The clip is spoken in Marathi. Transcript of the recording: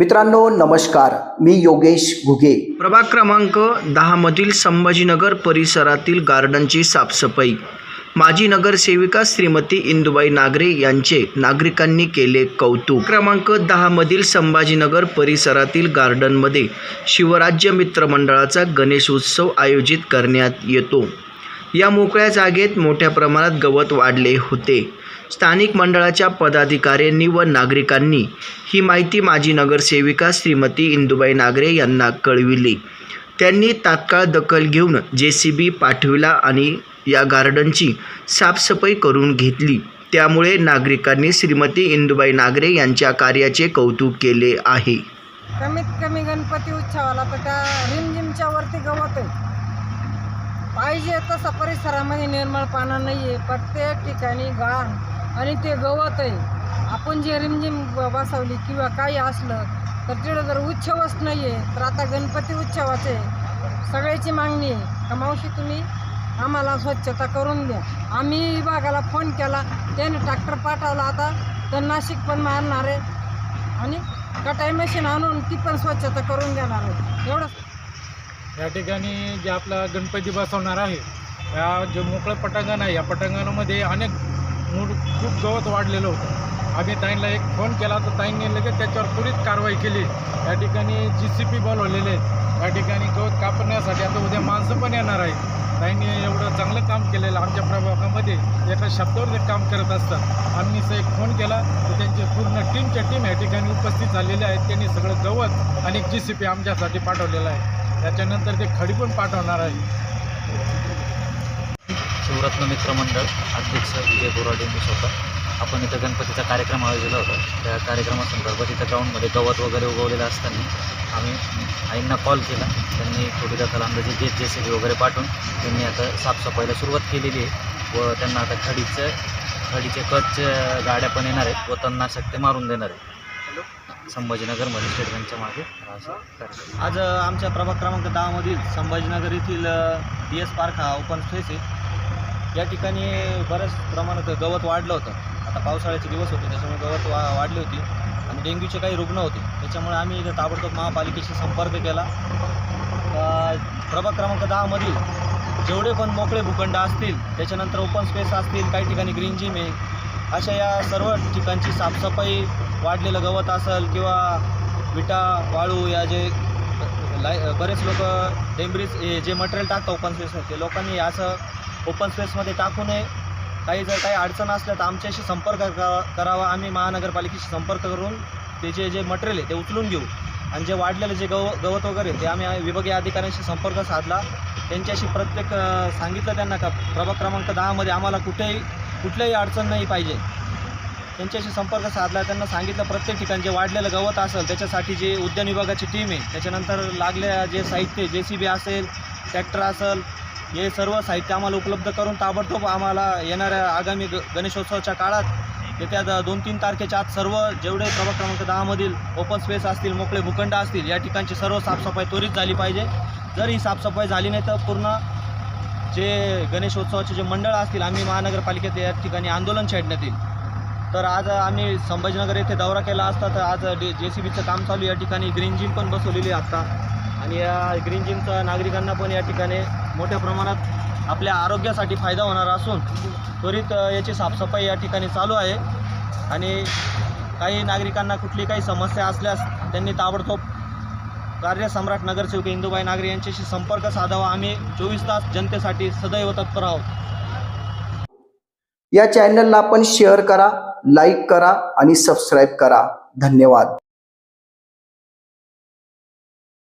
मित्रांनो नमस्कार. मी योगेश घुगे. प्रभाग क्रमांक दहामधील संभाजीनगर परिसरातील गार्डनची साफसफाई. माजी नगरसेविका श्रीमती इंदुबाई नागरे यांचे नागरिकांनी केले कौतुक. क्रमांक दहामधील संभाजीनगर परिसरातील गार्डनमध्ये शिवराज्य मित्र मंडळाचा गणेश उत्सव आयोजित करण्यात येतो. या मोकळ्या जागेत मोठ्या प्रमाणात गवत वाढले होते. स्थानिक मंडळाच्या पदाधिकाऱ्यांनी व नागरिकांनी ही माहिती माजी नगरसेविका श्रीमती इंदुबाई नागरे यांना कळविली. त्यांनी तात्काळ दखल घेऊन जे सी बी पाठविला आणि या गार्डनची साफसफाई करून घेतली. त्यामुळे नागरिकांनी श्रीमती इंदुबाई नागरे यांच्या कार्याचे कौतुक केले आहे. कमीत कमी गणपती उत्सवाला तर त्या रिमझिमच्या वरती गवत आहे पाहिजे तसा परिसरामध्ये निर्मळ पाना नाही आहे प्रत्येक ठिकाणी घाण आणि ते गवत आहे. आपण जे रिमझिम बसवली किंवा काही असलं तर तिथं जर उत्सवच नाही आहे तर आता गणपती उत्सवाचे सगळ्याची मागणी आहे. का मावशी तुम्ही आम्हाला स्वच्छता करून द्या. आम्ही विभागाला फोन केला त्याने ट्रॅक्टर पाठवला आता तर नाशिक पण मारणार आहे. आणि कटाई मशीन आणून ती पण स्वच्छता करून देणार आहे. एवढं या ठिकाणी जे आपला गणपती बसवणार आहे या जे मोकळं पटांगण आहे या पटांगणामध्ये अनेक मूड खूप गवत वाढलेलं होतं. आम्ही ताईंना एक फोन केला तर ताईंनी लगेच त्याच्यावर त्वरित कारवाई केली. या ठिकाणी जी सी पी बोलवलेले आहेत. या ठिकाणी गवत कापण्यासाठी आता उद्या माणसं पण येणार आहेत. ताईंनी एवढं चांगलं काम केलेलं आमच्या प्रभागामध्ये. एका शब्दावर ते काम करत असतात. आम्ही असं एक फोन केला तर त्यांची पूर्ण टीमच्या टीम या ठिकाणी उपस्थित झालेले आहेत. त्यांनी सगळं गवत आणि जी सी पी आमच्यासाठी पाठवलेलं आहे. त्याच्यानंतर ते खडी पण पाठवणार आहे शिवरत्न मित्र मंडळ अध्यक्ष विजय बोराडे मी स्वतः. आपण इथं गणपतीचा कार्यक्रम आयोजिला होता. त्या कार्यक्रमासंदर्भात इथं ग्राउंडमध्ये गवत वगैरे उगवलेलं असताना आम्ही आईंना कॉल केला. त्यांनी थोडी दखल अंदाजे जे जे सी बी वगैरे पाठवून त्यांनी आता साफसफाईला सुरुवात केलेली आहे व त्यांना आता खडीचं खडीचे कटचे गाड्या पण येणार आहेत व तणनाशक ते मारून देणार आहे संभाजीनगरमध्ये स्टेट बँकच्या मागे आज आमच्या प्रभाग क्रमांक दहामधील संभाजीनगर येथील पी एस पार्क हा ओपन स्पेस आहे. या ठिकाणी बऱ्याच प्रमाणात गवत वाढलं होतं. आता पावसाळ्याचे दिवस होते त्याच्यामुळे गवत वा वाढली होती. आणि डेंग्यूचे काही रुग्ण होते. त्याच्यामुळे आम्ही इथं ताबडतोब महापालिकेशी संपर्क केला. प्रभाग क्रमांक दहामधील जेवढे पण मोकळे भूखंड असतील त्याच्यानंतर ओपन स्पेस असतील काही ठिकाणी ग्रीन जिम आहे अशा या सर्व ठिकाणची साफसफाई वाढलेलं गवत असेल किंवा विटा वाळू या जे लाय बरेच लोक डेंब्रीज जे मटेरियल टाकतात ओपन स्पेस ते लोकांनी असं ओपन स्पेसमध्ये टाकू नये. काही जर काही अडचण असल्या तर आमच्याशी संपर्क करावा. आम्ही महानगरपालिकेशी संपर्क करून त्याचे जे मटेरियल आहे ते उचलून घेऊ. आणि जे वाढलेलं जे गव गवत वगैरे ते आम्ही विभागीय अधिकाऱ्यांशी संपर्क साधला. त्यांच्याशी प्रत्येक सांगितलं त्यांना का प्रभाग क्रमांक दहामध्ये आम्हाला कुठेही कुठल्याही अडचण नाही पाहिजे. त्यांच्याशी संपर्क साधला. त्यांना सांगितलं प्रत्येक ठिकाणी जे वाढलेलं गवत असेल त्याच्यासाठी जे उद्यान विभागाची टीम आहे त्याच्यानंतर लागल्या जे साहित्य जे सी बी असेल ट्रॅक्टर असेल हे सर्व साहित्य आम्हाला उपलब्ध करून ताबडतोब आम्हाला येणाऱ्या आगामी ग गणेशोत्सवाच्या काळात येत्या दोन तीन तारखेच्या आत सर्व जेवढे प्रभाग क्रमांक दहामधील ओपन स्पेस असतील मोकळे भूखंड असतील या ठिकाणची सर्व साफसफाई त्वरित झाली पाहिजे. जर ही साफसफाई झाली नाही तर पूर्ण जे गणेशोत्सवाचे जे मंडळ असतील आम्ही महानगरपालिकेत या ठिकाणी आंदोलन छेडण्यात येईल. तर आज आम्ही संभाजीनगर येथे दौरा केला असता तर आज डी जे सी बीचं काम चालू या ठिकाणी ग्रीन जिम पण बसवलेली आहे आत्ता आणि या ग्रीन जिमचा नागरिकांना पण या ठिकाणी मोठ्या प्रमाणात आपल्या आरोग्यासाठी फायदा होणार असून त्वरित याची साफसफाई या ठिकाणी चालू आहे. आणि काही नागरिकांना कुठली काही समस्या असल्यास त्यांनी ताबडतोब कार्यसम्राट नगरसेवक इंदुबाई नागरे यांच्याशी संपर्क साधावा. आम्ही चोवीस तास जनतेसाठी सदैव तत्पर आहोत. या चॅनलला आपण शेअर करा लाईक करा आणि सबस्क्राईब करा. धन्यवाद.